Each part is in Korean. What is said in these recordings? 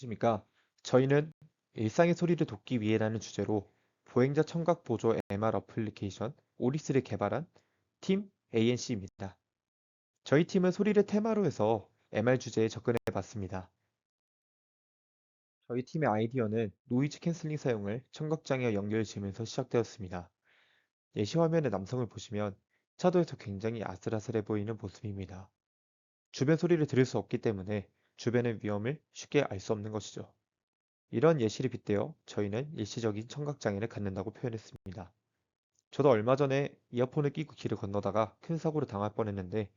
안녕하십니까. 저희는 일상의 소리를 돕기 위해라는 주제로 보행자 청각 보조 MR 어플리케이션 오리스를 개발한 팀 ANC입니다. 저희 팀은 소리를 테마로 해서 MR 주제에 접근해 봤습니다. 저희 팀의 아이디어는 노이즈 캔슬링 사용을 청각장애와 연결 지으면서 시작되었습니다. 예시 화면의 남성을 보시면 차도에서 굉장히 아슬아슬해 보이는 모습입니다. 주변 소리를 들을 수 없기 때문에 주변의 위험을 쉽게 알 수 없는 것이죠. 이런 예시를 빗대어 저희는 일시적인 청각장애를 갖는다고 표현했습니다. 저도 얼마 전에 이어폰을 끼고 길을 건너다가 큰 사고를 당할 뻔했는데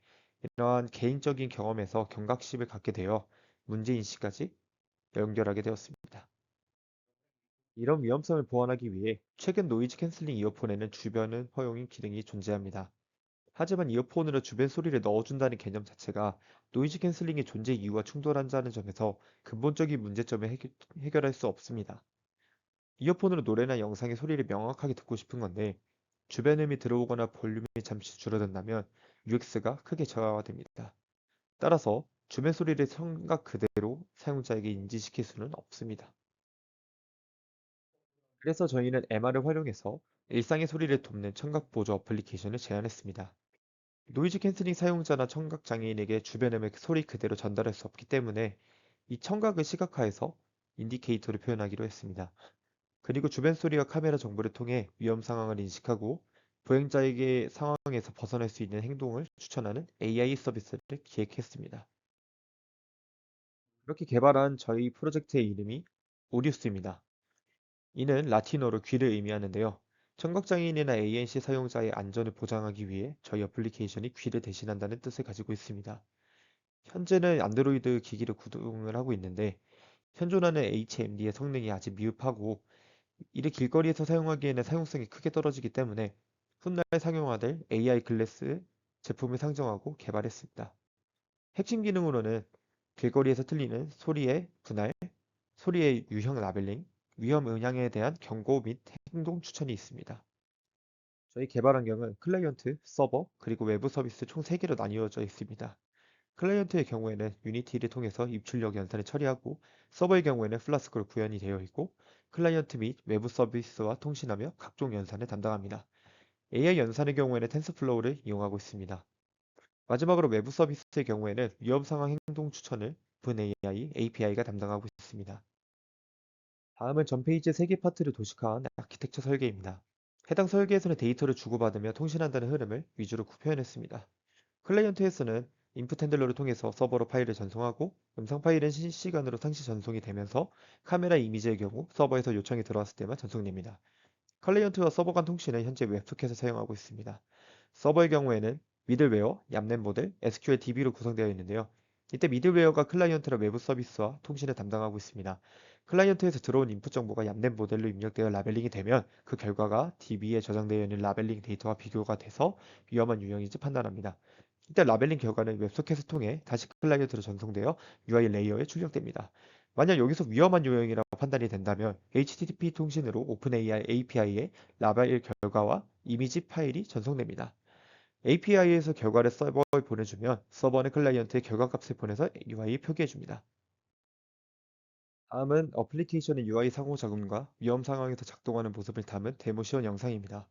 이러한 개인적인 경험에서 경각심을 갖게 되어 문제인식까지 연결하게 되었습니다. 이런 위험성을 보완하기 위해 최근 노이즈 캔슬링 이어폰에는 주변음 허용인 기능이 존재합니다. 하지만 이어폰으로 주변 소리를 넣어준다는 개념 자체가 노이즈 캔슬링의 존재 이유와 충돌한다는 점에서 근본적인 문제점을 해결, 해결할 수 없습니다. 이어폰으로 노래나 영상의 소리를 명확하게 듣고 싶은 건데 주변 음이 들어오거나 볼륨이 잠시 줄어든다면 UX가 크게 저하됩니다. 따라서 주변 소리를 청각 그대로 사용자에게 인지시킬 수는 없습니다. 그래서 저희는 MR을 활용해서 일상의 소리를 돕는 청각 보조 어플리케이션을 제안했습니다. 노이즈 캔슬링 사용자나 청각 장애인에게 주변음의 소리 그대로 전달할 수 없기 때문에 이 청각을 시각화해서 인디케이터를 표현하기로 했습니다. 그리고 주변 소리와 카메라 정보를 통해 위험 상황을 인식하고 보행자에게 상황에서 벗어날 수 있는 행동을 추천하는 AI 서비스를 기획했습니다. 이렇게 개발한 저희 프로젝트의 이름이 오리우스입니다. 이는 라틴어로 귀를 의미하는데요. 청각장애인이나 ANC 사용자의 안전을 보장하기 위해 저희 어플리케이션이 귀를 대신한다는 뜻을 가지고 있습니다. 현재는 안드로이드 기기를 구동을 하고 있는데 현존하는 HMD의 성능이 아직 미흡하고 이를 길거리에서 사용하기에는 사용성이 크게 떨어지기 때문에 훗날 상용화될 AI 글래스 제품을 상정하고 개발했습니다. 핵심 기능으로는 길거리에서 틀리는 소리의 분할, 소리의 유형 라벨링, 위험 음향에 대한 경고 및 행동 추천이 있습니다. 저희 개발 환경은 클라이언트, 서버, 그리고 외부 서비스 총 3개로 나뉘어져 있습니다. 클라이언트의 경우에는 유니티를 통해서 입출력 연산을 처리하고 서버의 경우에는 플라스크로 구현이 되어 있고 클라이언트 및 외부 서비스와 통신하며 각종 연산을 담당합니다. AI 연산의 경우에는 텐서플로우를 이용하고 있습니다. 마지막으로 외부 서비스의 경우에는 위험 상황 행동 추천을 분AI API가 담당하고 있습니다. 다음은 전 페이지의 3개 파트를 도식화한 아키텍처 설계입니다. 해당 설계에서는 데이터를 주고받으며 통신한다는 흐름을 위주로 표현했습니다. 클라이언트에서는 인풋 핸들러를 통해서 서버로 파일을 전송하고 음성 파일은 실시간으로 상시 전송이 되면서 카메라 이미지의 경우 서버에서 요청이 들어왔을 때만 전송됩니다. 클라이언트와 서버 간 통신은 현재 웹소켓을 사용하고 있습니다. 서버의 경우에는 미들웨어, 얌넷 모델, SQL DB로 구성되어 있는데요. 이때 미들웨어가 클라이언트랑 외부 서비스와 통신을 담당하고 있습니다. 클라이언트에서 들어온 인풋 정보가 얌넷 모델로 입력되어 라벨링이 되면 그 결과가 DB에 저장되어 있는 라벨링 데이터와 비교가 돼서 위험한 유형인지 판단합니다. 이때 라벨링 결과는 웹소켓을 통해 다시 클라이언트로 전송되어 UI 레이어에 출력됩니다. 만약 여기서 위험한 유형이라고 판단이 된다면 HTTP 통신으로 오픈AI API에 라벨 결과와 이미지 파일이 전송됩니다. API에서 결과를 서버에 보내주면 서버는 클라이언트에 결과값을 보내서 UI에 표기해줍니다. 다음은 어플리케이션의 UI 상호 작용과 위험 상황에서 작동하는 모습을 담은 데모 시연 영상입니다.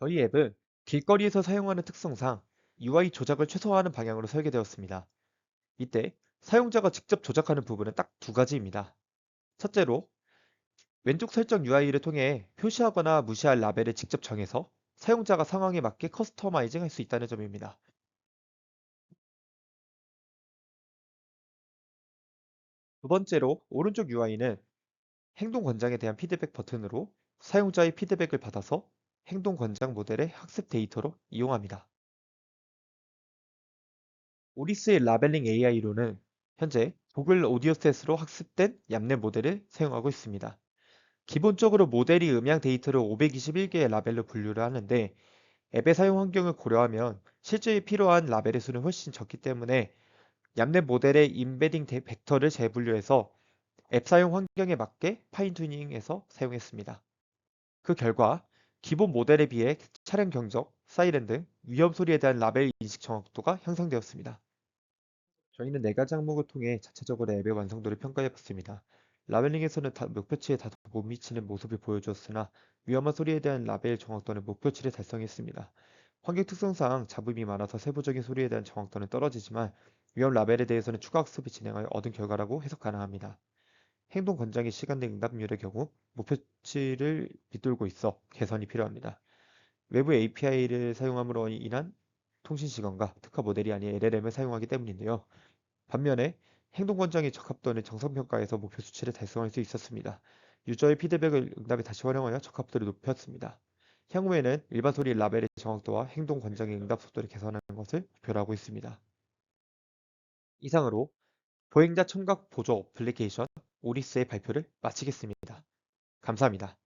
저희 앱은 길거리에서 사용하는 특성상 UI 조작을 최소화하는 방향으로 설계되었습니다. 이때 사용자가 직접 조작하는 부분은 딱 두 가지입니다. 첫째로 왼쪽 설정 UI를 통해 표시하거나 무시할 라벨을 직접 정해서 사용자가 상황에 맞게 커스터마이징 할 수 있다는 점입니다. 두 번째로 오른쪽 UI는 행동 권장에 대한 피드백 버튼으로 사용자의 피드백을 받아서 행동 권장 모델의 학습 데이터로 이용합니다. 오리스의 라벨링 AI로는 현재 구글 오디오셋으로 학습된 얌랩 모델을 사용하고 있습니다. 기본적으로 모델이 음향 데이터를 521개의 라벨로 분류를 하는데 앱의 사용 환경을 고려하면 실제 필요한 라벨의 수는 훨씬 적기 때문에 얌랩 모델의 임베딩 데- 벡터를 재분류해서 앱 사용 환경에 맞게 파인 튜닝해서 사용했습니다. 그 결과 기본 모델에 비해 차량 경적, 사이렌 등 위험 소리에 대한 라벨 인식 정확도가 향상되었습니다. 저희는 네 가지 항목을 통해 자체적으로 앱의 완성도를 평가해봤습니다. 라벨링에서는 다- 목표치에 다소 못 미치는 모습을 보여주었으나 위험한 소리에 대한 라벨 정확도는 목표치를 달성했습니다. 환경 특성상 잡음이 많아서 세부적인 소리에 대한 정확도는 떨어지지만 위험 라벨에 대해서는 추가 학습을 진행하여 얻은 결과라고 해석 가능합니다. 행동 권장의 시간 내 응답률의 경우 목표치를 비뚤고 있어 개선이 필요합니다. 외부 API를 사용함으로 인한 통신 시간과 특화 모델이 아닌 LLM을 사용하기 때문인데요. 반면에 행동 권장의 적합도는 정상평가에서 목표 수치를 달성할 수 있었습니다. 유저의 피드백을 응답에 다시 활용하여 적합도를 높였습니다. 향후에는 일반 소리 라벨의 정확도와 행동 권장의 응답 속도를 개선하는 것을 목표로 하고 있습니다. 이상으로 보행자 청각 보조 어플리케이션 오리스의 발표를 마치겠습니다. 감사합니다.